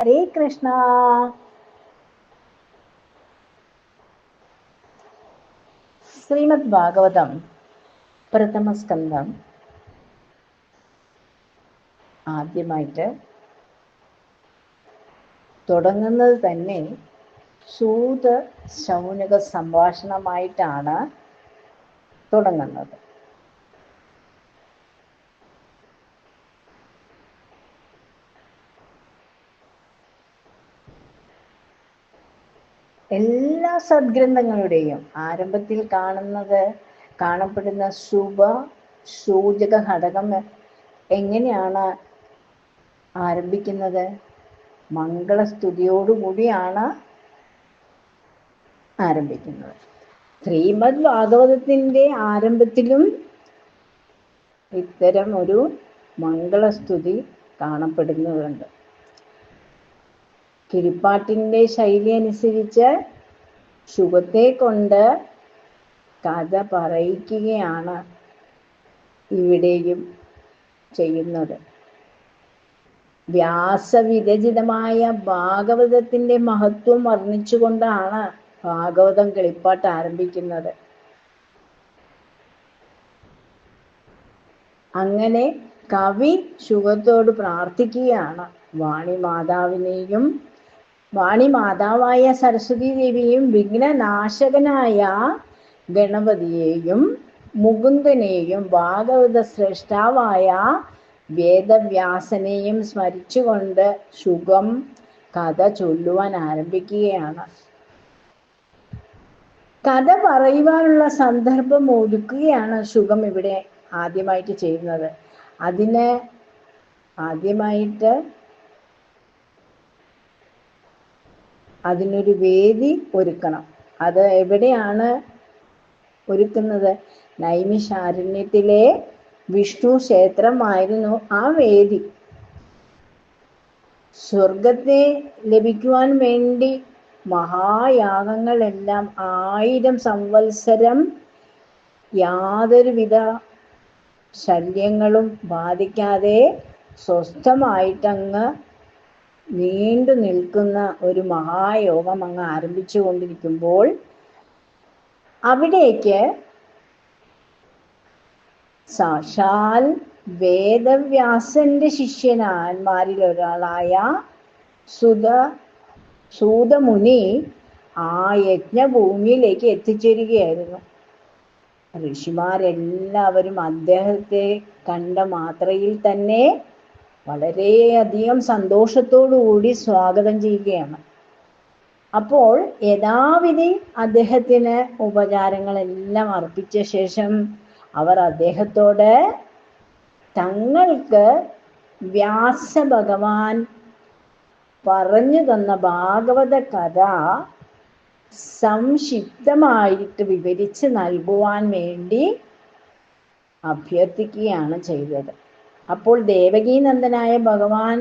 ഹരേ കൃഷ്ണ. ശ്രീമദ് ഭാഗവതം പ്രഥമസ്കന്ധം ആദ്യമായിട്ട് തുടങ്ങുന്നത് തന്നെ സൂത ശൗനക സംഭാഷണമായിട്ടാണ് തുടങ്ങുന്നത്. എല്ലാ സദ്ഗ്രന്ഥങ്ങളുടെയും ആരംഭത്തിൽ കാണുന്നത് കാണപ്പെടുന്ന ശുഭ സൂചക ഘടകം എങ്ങനെയാണ് ആരംഭിക്കുന്നത്? മംഗളസ്തുതിയോടുകൂടിയാണ് ആരംഭിക്കുന്നത്. ശ്രീമദ് ഭാഗവതത്തിന്റെ ആരംഭത്തിലും ഇത്തരം ഒരു മംഗളസ്തുതി കാണപ്പെടുന്നുണ്ട്. കിരിപ്പാട്ടിന്റെ ശൈലി അനുസരിച്ച് ശുഭത്തെ കൊണ്ട് കഥ പറയിക്കുകയാണ് ഇവിടെയും ചെയ്യുന്നത്. വ്യാസവിരചിതമായ ഭാഗവതത്തിന്റെ മഹത്വം വർണിച്ചുകൊണ്ടാണ് ഭാഗവതം കിളിപ്പാട്ട് ആരംഭിക്കുന്നത്. അങ്ങനെ കവി ശുഖത്തോട് പ്രാർത്ഥിക്കുകയാണ്. വാണി മാതാവിനെയും വാണി മാതാവായ സരസ്വതി ദേവിയെയും വിഘ്നനാശകനായ ഗണപതിയെയും മുകുന്ദനെയും ഭാഗവത ശ്രേഷ്ഠാവായ വേദവ്യാസനെയും സ്മരിച്ചുകൊണ്ട് സുഖം കഥ ചൊല്ലുവാൻ ആരംഭിക്കുകയാണ്. കഥ പറയുവാനുള്ള സന്ദർഭം ഒരുക്കുകയാണ് സുഖം ഇവിടെ ആദ്യമായിട്ട് ചെയ്യുന്നത്. അതിന് ആദ്യമായിട്ട് അതിനൊരു വേദി ഒരുക്കണം. അത് എവിടെയാണ് ഒരുക്കുന്നത്? നൈമിശാരണ്യത്തിലെ വിഷ്ണു ക്ഷേത്രമായിരുന്നു ആ വേദി. സ്വർഗത്തെ ലഭിക്കുവാൻ വേണ്ടി മഹായാഗങ്ങളെല്ലാം ആയിരം സംവത്സരം യാതൊരുവിധ ശല്യങ്ങളും ബാധിക്കാതെ സ്വസ്ഥമായിട്ടങ്ങ് നീണ്ടു നിൽക്കുന്ന ഒരു മഹായോഗം അങ്ങ് ആരംഭിച്ചു കൊണ്ടിരിക്കുമ്പോൾ അവിടേക്ക് സാക്ഷാൽ വേദവ്യാസന്റെ ശിഷ്യനാന്മാരിൽ ഒരാളായ സുത സൂതമുനി ആ യജ്ഞഭൂമിയിലേക്ക് എത്തിച്ചേരുകയായിരുന്നു. ഋഷിമാരെല്ലാവരും അദ്ദേഹത്തെ കണ്ട മാത്രയിൽ തന്നെ വളരെയധികം സന്തോഷത്തോടുകൂടി സ്വാഗതം ചെയ്യുകയാണ്. അപ്പോൾ യഥാവിധി അദ്ദേഹത്തിന് ഉപചാരങ്ങളെല്ലാം അർപ്പിച്ച ശേഷം അവർ അദ്ദേഹത്തോട് തങ്ങൾക്ക് വ്യാസ ഭഗവാൻ പറഞ്ഞു തന്ന ഭാഗവത കഥ സംക്ഷിപ്തമായിട്ട് വിവരിച്ച് നൽകുവാൻ വേണ്ടി അഭ്യർത്ഥിക്കുകയാണ് ചെയ്തത്. അപ്പോൾ ദേവകീനന്ദനായ ഭഗവാൻ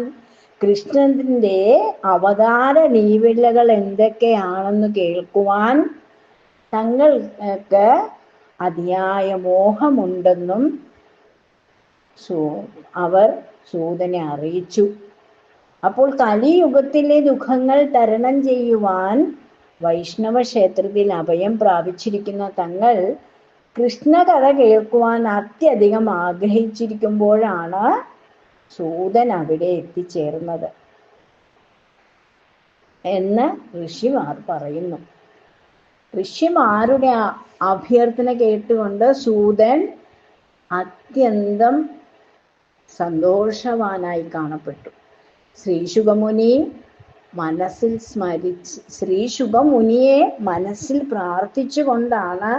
കൃഷ്ണന്റെ അവതാര നീവിളകൾ എന്തൊക്കെയാണെന്ന് കേൾക്കുവാൻ തങ്ങൾക്ക് അതിയായ മോഹമുണ്ടെന്നും അവർ സൂതനെ അറിയിച്ചു. അപ്പോൾ കലിയുഗത്തിലെ ദുഃഖങ്ങൾ തരണം ചെയ്യുവാൻ വൈഷ്ണവ ക്ഷേത്രത്തിൽ അഭയം പ്രാപിച്ചിരിക്കുന്ന തങ്ങൾ കൃഷ്ണകഥ കേൾക്കുവാൻ അത്യധികം ആഗ്രഹിച്ചിരിക്കുമ്പോഴാണ് സൂതൻ അവിടെ എത്തിച്ചേർന്നത്. എന്ന് ഋഷിമാർ പറയുന്നു. ഋഷിമാരുടെ അഭ്യർത്ഥന കേട്ടുകൊണ്ട് സൂതൻ അത്യന്തം സന്തോഷവാനായി കാണപ്പെട്ടു. ശ്രീശുഖമുനി മനസ്സിൽ സ്മരിച്ച് ശ്രീശുഖമുനിയെ മനസ്സിൽ പ്രാർത്ഥിച്ചുകൊണ്ടാണ്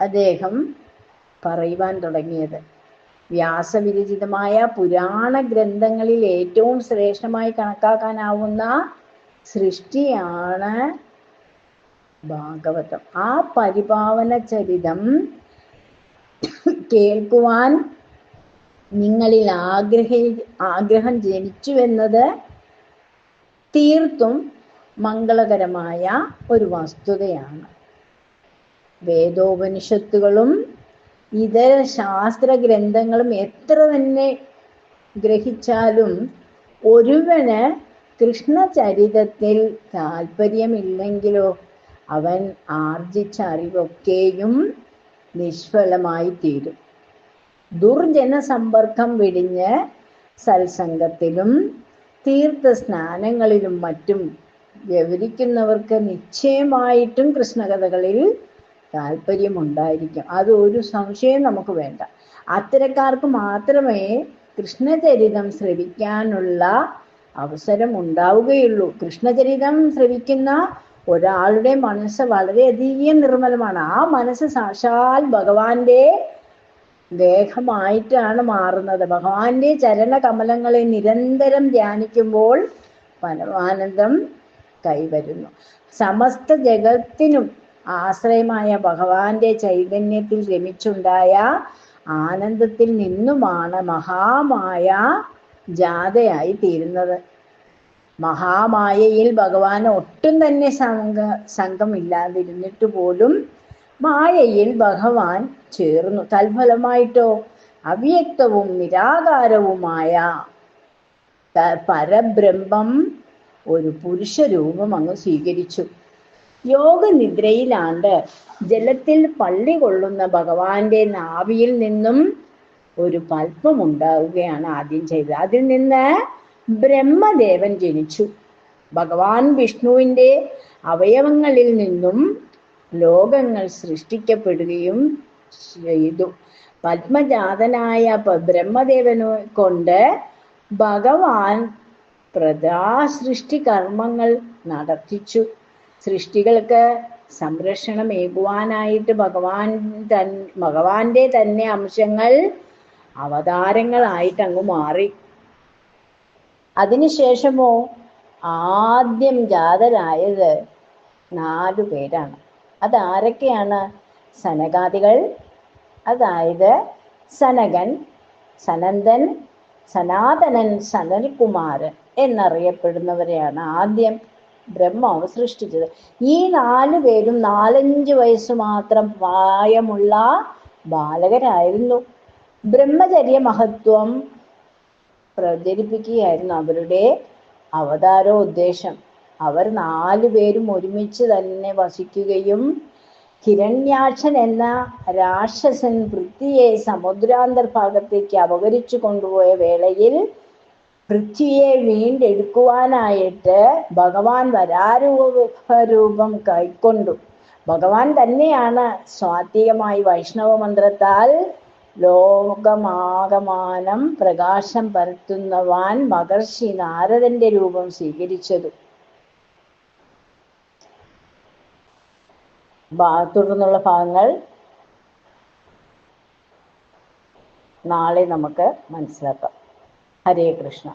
അദ്ദേഹം പറയുവാൻ തുടങ്ങിയത്. വ്യാസവിരചിതമായ പുരാണ ഗ്രന്ഥങ്ങളിൽ ഏറ്റവും ശ്രേഷ്ഠമായി കണക്കാക്കാനാവുന്ന സൃഷ്ടിയാണ് ഭാഗവതം. ആ പരിപാവന ചരിതം കേൾക്കുവാൻ നിങ്ങളിൽ ആഗ്രഹ ആഗ്രഹം ജനിച്ചുവെന്നത് തീർത്തും മംഗളകരമായ ഒരു വസ്തുതയാണ്. വേദോപനിഷത്തുകളും ഇതര ശാസ്ത്ര ഗ്രന്ഥങ്ങളും എത്ര തന്നെ ഗ്രഹിച്ചാലും ഒരുവന് കൃഷ്ണചരിതത്തിൽ താല്പര്യമില്ലെങ്കിലോ അവൻ ആർജിച്ച അറിവൊക്കെയും നിഷ്ഫലമായി തീരും ദുർജന സമ്പർക്കം വെടിഞ്ഞ് സത്സംഗത്തിലും തീർത്ഥ സ്നാനങ്ങളിലും മറ്റും വിവരിക്കുന്നവർക്ക് നിശ്ചയമായിട്ടും കൃഷ്ണകഥകളിൽ താല്പര്യമുണ്ടായിരിക്കും. അത് ഒരു സംശയം നമുക്ക് വേണ്ട. അത്തരക്കാർക്ക് മാത്രമേ കൃഷ്ണചരിതം ശ്രവിക്കാനുള്ള അവസരം ഉണ്ടാവുകയുള്ളൂ. കൃഷ്ണചരിതം ശ്രവിക്കുന്ന ഒരാളുടെ മനസ്സ് വളരെയധികം നിർമ്മലമാണ്. ആ മനസ്സ് സാക്ഷാൽ ഭഗവാന്റെ ദേഹമായിട്ടാണ് മാറുന്നത്. ഭഗവാന്റെ ചരണ കമലങ്ങളെ നിരന്തരം ധ്യാനിക്കുമ്പോൾ പരമാനന്ദം കൈവരുന്നു. സമസ്ത ജഗത്തിനും ആശ്രയമായ ഭഗവാന്റെ ചൈതന്യത്തിൽ രമിച്ചുണ്ടായ ആനന്ദത്തിൽ നിന്നുമാണ് മഹാമായ ജാഥയായി തീരുന്നത്. മഹാമായയിൽ ഭഗവാൻ ഒട്ടും തന്നെ സംഘ സംഘമില്ലാതിരുന്നിട്ട് പോലും മായയിൽ ഭഗവാൻ ചേർന്നു. തൽഫലമായിട്ടോ അവ്യക്തവും നിരാകാരവുമായ പരബ്രഹ്മം ഒരു പുരുഷ രൂപം അങ്ങ് സ്വീകരിച്ചു. യോഗനിദ്രയിലാണ്ട് ജലത്തിൽ പള്ളി കൊള്ളുന്ന ഭഗവാന്റെ നാവിയിൽ നിന്നും ഒരു പൽപ്പം ഉണ്ടാവുകയാണ് ആദ്യം ചെയ്തത്. അതിൽ നിന്ന് ബ്രഹ്മദേവൻ ജനിച്ചു. ഭഗവാൻ വിഷ്ണുവിന്റെ അവയവങ്ങളിൽ നിന്നും ലോകങ്ങൾ സൃഷ്ടിക്കപ്പെടുകയും ചെയ്തു. പത്മജാതനായ ബ്രഹ്മദേവനെ കൊണ്ട് ഭഗവാൻ പ്രജാ സൃഷ്ടി കർമ്മങ്ങൾ നടത്തിച്ചു. സൃഷ്ടികൾക്ക് സംരക്ഷണമേകുവാനായിട്ട് ഭഗവാൻ തൻ ഭഗവാന്റെ തന്നെ അംശങ്ങൾ അവതാരങ്ങളായിട്ട് അങ്ങ് മാറി. അതിനുശേഷമോ ആദ്യം ജാതരായത് നാലു പേരാണ്. അതാരൊക്കെയാണ്? സനകാദികൾ അതായത് സനകൻ സനന്ദൻ സനാതനൻ സനൽകുമാരൻ എന്നറിയപ്പെടുന്നവരെയാണ് ആദ്യം. ബ്രഹ്മാവ് സൃഷ്ടിച്ചത്. ഈ നാല് പേരും നാലഞ്ച് വയസ്സ് മാത്രം പ്രായമുള്ള ബാലകരായിരുന്നു. ബ്രഹ്മചര്യ മഹത്വം പ്രചരിപ്പിക്കുകയായിരുന്നു അവരുടെ അവതാരോദ്ദേശം അവർ നാലു പേരും ഒരുമിച്ച് തന്നെ വസിക്കുകയും ഹിരണ്യാക്ഷൻ എന്ന രാക്ഷസൻ വൃത്തിയെ പൃഥ്വിയെ സമുദ്രാന്തർഭാഗത്തേക്ക് അപകരിച്ചു കൊണ്ടുപോയ വേളയിൽ പൃഥ്വിയെ വീണ്ടെടുക്കുവാനായിട്ട് ഭഗവാൻ വരാരൂപ രൂപം കൈക്കൊണ്ടു. ഭഗവാൻ തന്നെയാണ് സ്വാത്വികമായി വൈഷ്ണവ മന്ത്രത്താൽ ലോകമാകമാനം പ്രകാശം പരത്തുന്നവാൻ മഹർഷി നാരദന്റെ രൂപം സ്വീകരിച്ചത്. തുടർന്നുള്ള ഭാഗങ്ങൾ നാളെ നമുക്ക് മനസ്സിലാക്കാം. ഹരേ കൃഷ്ണ.